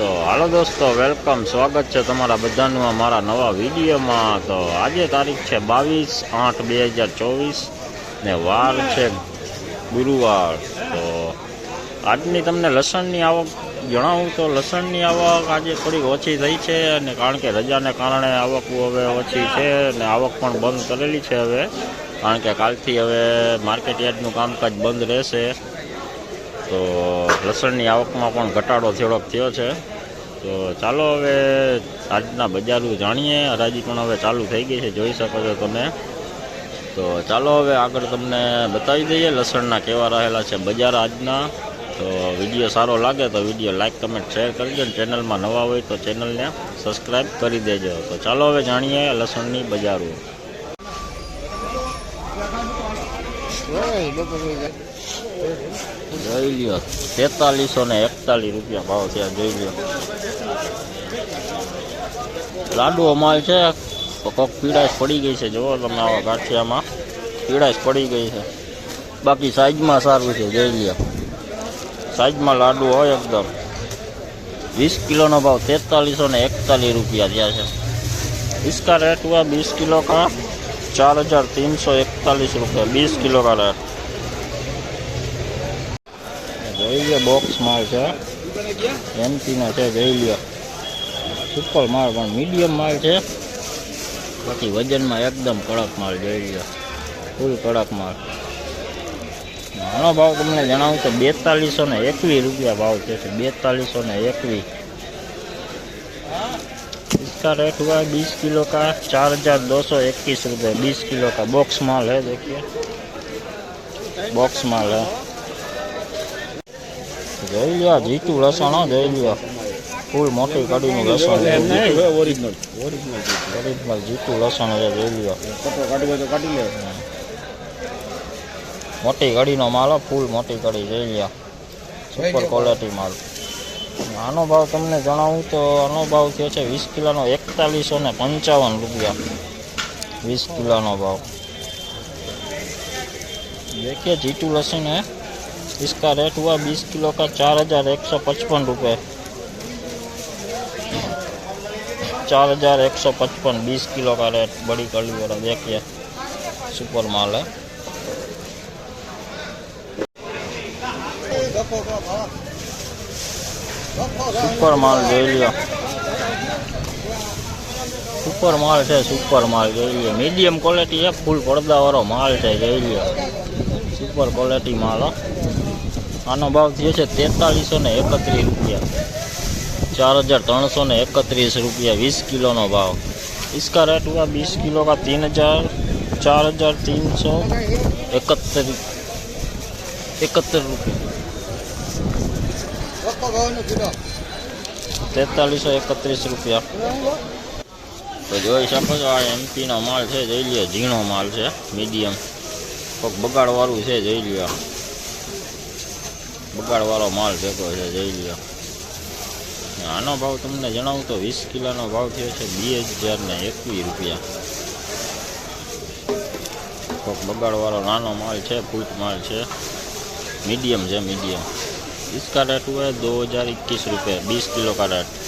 તો હાલો દોસ્તો વેલકમ સ્વાગત છે તમારા બધાનું અમારા મારા નવા વિડીયોમાં. તો આજે તારીખ છે બાવીસ આઠ બે હજાર ચોવીસ ને વાર છે ગુરુવાર. તો આજની તમને લસણની આવક જણાવું તો લસણની આવક આજે થોડી ઓછી થઈ છે અને કારણ કે રજાને કારણે આવક હવે ઓછી છે અને આવક પણ બંધ કરેલી છે હવે. કારણ કે કાલથી હવે માર્કેટ યાર્ડનું કામકાજ બંધ રહેશે. તો લસણની આવકમાં પણ ઘટાડો થોડોક થયો છે. તો ચાલો હવે આજના બજારું જાણીએ. હરાજી પણ હવે ચાલુ થઈ ગઈ છે. જોઈ શકો છો તમે. તો ચાલો હવે આગળ તમને બતાવી દઈએ લસણના કેવા રહેલા છે બજાર આજના. તો વીડિયો સારો લાગે તો વીડિયો લાઇક કમેન્ટ, શેર કરજો અને ચેનલમાં નવા હોય તો ચેનલને સબસ્ક્રાઈબ કરી દેજો. તો ચાલો હવે જાણીએ લસણની બજારો. જોઈ લ્યો તેતાલીસો ને એકતાલીસ રૂપિયા ભાવ થયા જોઈ લ્યો લાડુઓ માલ છે તો કોક પીડાશ પડી ગઈ છે જુઓ તમે આવા ગાંઠિયામાં પીડાશ પડી ગઈ છે બાકી સાઈઝમાં સારું છે જોઈ લ્યો સાઈઝમાં લાડુ હોય એકદમ વીસ કિલોનો ભાવ તેતાલીસો ને એકતાલીસ રૂપિયા થયા છે इसका रेट हुआ बीस किलो का ચાર હજાર ત્રણસો એકતાલીસ રૂપિયા, વીસ કિલો કા રેટ જોઈ લ્યો બોક્સ માલ છે. એમપીના છે, જોઈ લ્યો સુપર માલ, પણ મીડિયમ માલ છે. બાકી વજનમાં એકદમ કડક માલ, જોઈ લ્યો ફૂલ કડક માલ. ઘણો ભાવ તમને જણાવું કે બેતાલીસો ને એકવીસ રૂપિયા ભાવ છે. બેતાલીસો ને એકવીસ. इसका रेट हुआ है बीस किलो का चार हजार दो सौ इक्कीस रुपये बीस किलो का बॉक्स माल है देखिए बॉक्स माल है જોઈ લ્યો જીતું લસણ હો જોઈ લ્યો ફૂલ મોટી કડીનું લસણ છે ઓરિજિનલ ઓરિજિનલ ઓરિજિનલ જીતું લસણ છે જોઈ લ્યો કટો કાઢવો તો કાઢી લે મોટી કડીનો માલ હો, ફૂલ મોટી કડી જોઈ લ્યો સુપર ક્વોલિટી માલ આનો ભાવ તમને જણાવું તો આનો ભાવ થયો છે વીસ કિલોનો એકતાલીસો ને પંચાવન રૂપિયા વીસ કિલોનો ભાવ देखिए जीतू लहसुन है इसका रेट हुआ बीस किलो का चार हजार एक सौ पचपन रुपये चार हजार एक सौ पचपन बीस किलो का रेट बड़ी कड़ी वाला देखिए सुपर माल है સુપર માલ જોઈ લ્યો સુપર માલ છે સુપર માલ જોઈ લ્યો મીડિયમ ક્વોલિટી છે ફૂલ પડદાવાળો માલ છે જોઈ લ્યો સુપર ક્વોલિટી માલ હો. આનો ભાવ થયો છે તેતાલીસો ને એકત્રીસ રૂપિયા चार हजार तीन सौ ने इकतीस रुपया बीस किलो नो भाव इसका रेट हुआ बीस किलो का तीन हजार चार हजार तीन सौ इकहत्तर इकहत्तर रुपये તેતાલીસો એકત્રીસ રૂપિયા. તો જોઈ શકો છો, આ એમપીનો માલ છે, જોઈ લ્યો, ઝીણો માલ છે, મીડિયમ. કોઈક બગાડવાળું છે, જોઈ લ્યો. બગાડવાળો માલ ભેગો છે, જોઈ લ્યો. આનો ભાવ તમને જણાવું તો વીસ કિલોનો ભાવ થયો છે, બે હજાર ને એકવીસ રૂપિયા. કોઈક બગાડવાળો નાનો માલ છે, ફૂટ માલ છે. મીડિયમ છે, મીડિયમ. इसका रेट हुआ है दो हज़ार इक्कीस रुपये बीस किलो का रेट